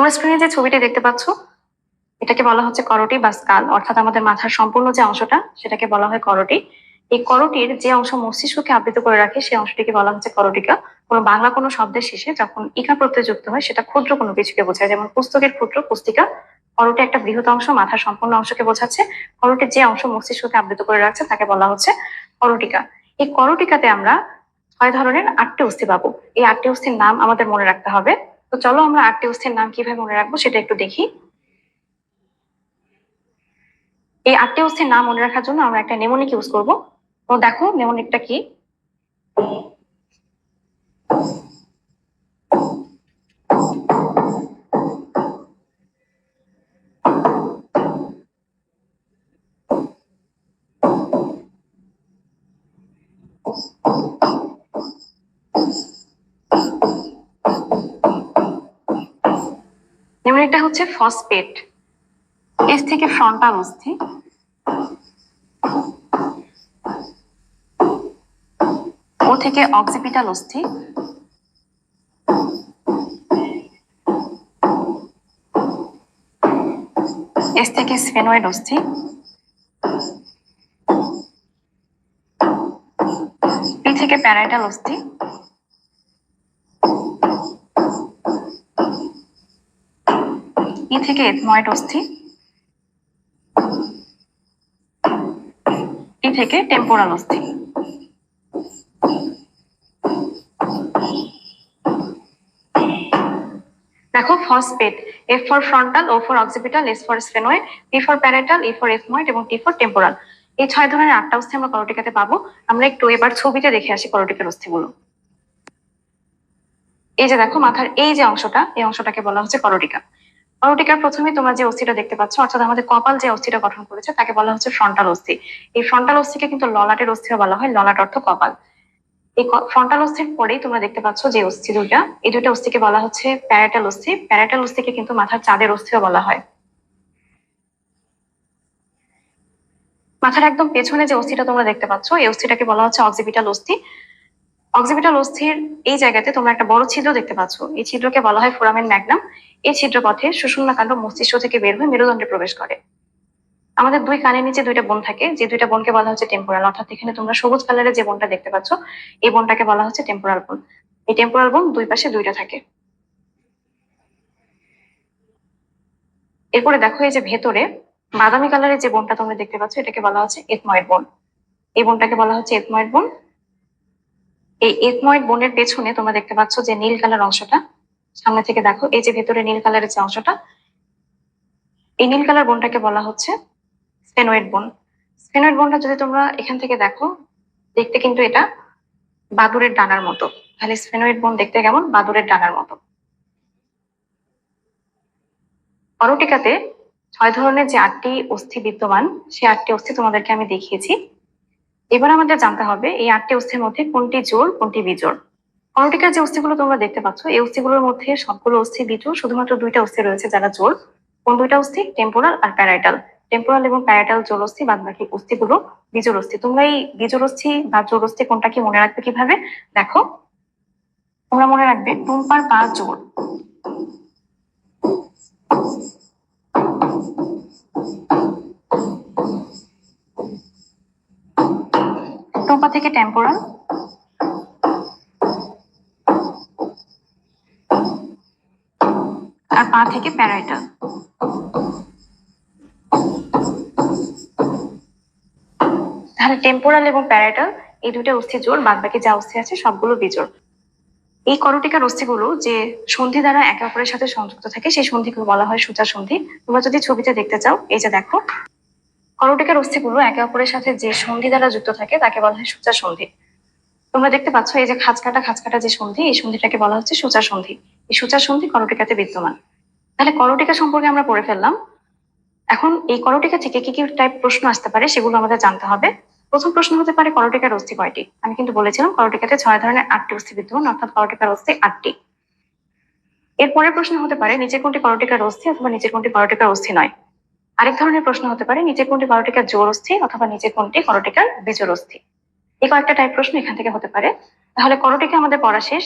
তোমরা স্ক্রিনে যে ছবিটি দেখতে পাচ্ছ, এটাকে বলা হচ্ছে করটি বা স্কাল। অর্থাৎ আমাদের মাথার সম্পূর্ণ যে অংশটা, সেটাকে বলা হয় করটি। এই করটির যে অংশ মস্তিষ্ককে আবৃত করে রাখে, সেই অংশটিকে বলা হচ্ছে করটিকা। কোনো বাংলা কোনো শব্দের শেষে যখন ইকা প্রত্যয় যুক্ত হয়, সেটা ক্ষুদ্র কোনো কিছুকে বোঝায়। যেমন পুস্তকের ক্ষুদ্র, পুস্তিকা। করটি একটা বৃহৎ অংশ, মাথার সম্পূর্ণ অংশকে বোঝাচ্ছে। করটির যে অংশ মস্তিষ্ককে আবৃত করে রাখছে, তাকে বলা হচ্ছে করটিকা। এই করটিকাতে আমরা ছয় ধরনের? আটটি অস্থি পাবো। এই আটটি অস্থির নাম আমাদের মনে রাখতে হবে। তো চলো আমরা আটটি অস্থির নাম কীভাবে মনে রাখব সেটা একটু দেখি। এই আটটি অস্থির নাম মনে রাখার জন্য আমরা একটা নেমোনিক ইউজ করব। তো দেখো নেমোনিকটা কি? হচ্ছে ফসফেট এস থেকে ফ্রন্টাল অস্থি ও থেকে অক্সিপিটাল অস্থি এস থেকে স্ফেনয়েড অস্থি পি থেকে প্যারাইটাল অস্থি ই থেকে এথময়েড অস্থি। ই থেকে টেম্পোরাল অস্থি। দেখো phosphate F for frontal O for occipital S for sphenoid P for parietal E for ethmoid এবং টি ফর টেম্পোরাল এই ছয় ধরনের আটটা অস্থি আমরা করটিকাতে পাবো। আমরা একটু এবার ছবিতে দেখে আসি করটিকার অস্থিগুলো। এই যে দেখো, মাথার এই যে অংশটা, এই অংশটাকে বলা হচ্ছে করটিকা করটিকার প্রথমে তোমরা যে অস্থিটা দেখতে পাচ্ছ, অর্থাৎ আমাদের কপাল যে অস্থিটা গঠন করেছে, তাকে বলা হচ্ছে ফ্রন্টাল অস্থি। এই ফ্রন্টাল অস্থিকে কিন্তু ললাটের অস্থিও বলা হয়, ললাট অর্থ কপাল। এই ফ্রন্টাল অস্থির পরেই তোমরা দেখতে পাচ্ছ যে অস্থি দুটা এই দুটা অস্থিকে বলা হচ্ছে প্যারাটাল অস্থি। প্যারাটাল অস্থিকে কিন্তু মাথার চাঁদের অস্থিও বলা হয়। মাথার একদম পেছনে যে অস্থিটা তোমরা দেখতে পাচ্ছ, এই অস্থিটাকে বলা হচ্ছে অক্সিপিটাল অস্থি। অক্সিপিটাল অস্থির এই জায়গাতে তোমরা একটা বড় ছিদ্র দেখতে পাচ্ছ। এই ছিদ্রকে বলা হয় ফোরামেন ম্যাগনাম। এই ছিদ্র পথে সুষুম্নাকাণ্ড মস্তিষ্ক থেকে বের হয়ে মেরুদণ্ডে প্রবেশ করে। আমাদের দুই কানের নিচে দুইটা বোন থাকে। যে দুইটা বোনকে বলা হচ্ছে টেম্পোরাল অর্থাৎ এখানে তোমরা সবুজ কালারের যে বোনটা দেখতে পাচ্ছ, এই বোনটাকে বলা হচ্ছে টেম্পোরাল বোন। এই টেম্পোরাল বোন দুই পাশে দুইটা থাকে। এরপরে দেখো এই যে ভেতরে, বাদামি কালারের যে বোনটা তোমরা দেখতে পাচ্ছ, এটাকে বলা হচ্ছে এথময়েড বোন। এই বোনটাকে বলা হচ্ছে এথময়েড বোন। এই এথময়েড বোনের পেছনে তোমরা দেখতে পাচ্ছ যে নীল কালার অংশটা। সামনে থেকে দেখো, এই যে ভেতরে নীল কালারের যে অংশটা, এই নীল কালার বোনটাকে বলা হচ্ছে স্পেনয়েড বোন। স্পেনয়েড বোনটা যদি তোমরা এখান থেকে দেখো, দেখতে কিন্তু এটা বাদুরের ডানার মতো। তাহলে স্পেনয়েড বোন দেখতে কেমন? বাদুরের ডানার মতো। করটিকাতে ছয় ধরনের যে আটটি অস্থি বিদ্যমান সেই আটটি অস্থি তোমাদেরকে আমি দেখিয়েছি। এবার আমাদের জানতে হবে এই আটটি অস্থির মধ্যে কোনটি জোড় কোনটি বিজোড়। করটিকার যে অস্থিগুলো তোমরা দেখতে পাচ্ছ, এই অস্থিগুলোর মধ্যে সবগুলো অস্থি বিজোড়, শুধুমাত্র দুইটা অস্থি রয়েছে যারা জোড় কোন দুইটা অস্থি? টেম্পোরাল আর প্যারাইটাল। টেম্পোরাল এবং প্যারাইটাল জোর অস্থি বাদ বাকি অস্থিগুলো বিজোড় অস্থি। তোমরা এই বিজোড় অস্থি বা জোর অস্থি কোনটা কি মনে রাখবে কীভাবে? দেখো, তোমরা মনে রাখবে টুম্পার পা জোর। টুম্পা থেকে টেম্পোরাল আর পা থেকে প্যারাইটাল তাহলে টেম্পোরাল এবং প্যারাইটাল এই দুটো অস্থি জোর বাদ বাকি যা অস্থি আছে সবগুলো বিজোড়। এই করটিকার অস্থিগুলো যে সন্ধি দ্বারা একে অপরের সাথে সংযুক্ত থাকে, সেই সন্ধিগুলো বলা হয় সূচা সন্ধি। তোমরা যদি ছবিতে দেখতে চাও, এই যে দেখো। করটিকার অস্থিগুলো একে অপরের সাথে যে সন্ধি দ্বারা যুক্ত থাকে, তাকে বলা হয় সূচা সন্ধি। তোমরা দেখতে পাচ্ছ, এই যে খাঁচকাটা খাঁচকাটা যে সন্ধি, এই সন্ধিটাকে বলা হচ্ছে সূচা সন্ধি। এই সূচা সন্ধি করটিকাতে বিদ্যমান। তাহলে করটিকা সম্পর্কে আমরা পড়ে ফেললাম। এখন এই করটিকা থেকে কি কি টাইপ প্রশ্ন আসতে পারে সেগুলো আমাদের জানতে হবে। প্রথম প্রশ্ন হতে পারে করটিকার অস্থি কয়টি? আমি কিন্তু বলেছিলাম করটিকাতে ছয় ধরনের আটটি অস্থি বিদ্যমান, অর্থাৎ করটিকার অস্থি আটটি। এরপরের প্রশ্ন হতে পারে নিচে কোনটি করটিকার অস্থি অথবা নিচে কোনটি করটিকার অস্থি নয়? আরেক ধরনের প্রশ্ন হতে পারে নিচে কোনটি করটিকার জোর অস্থি অথবা নিচে কোনটি করোটিকার বিজোর অস্থি? এই কয়েকটা টাইপ প্রশ্ন এখান থেকে হতে পারে। তাহলে করটিকা আমাদের পড়া শেষ।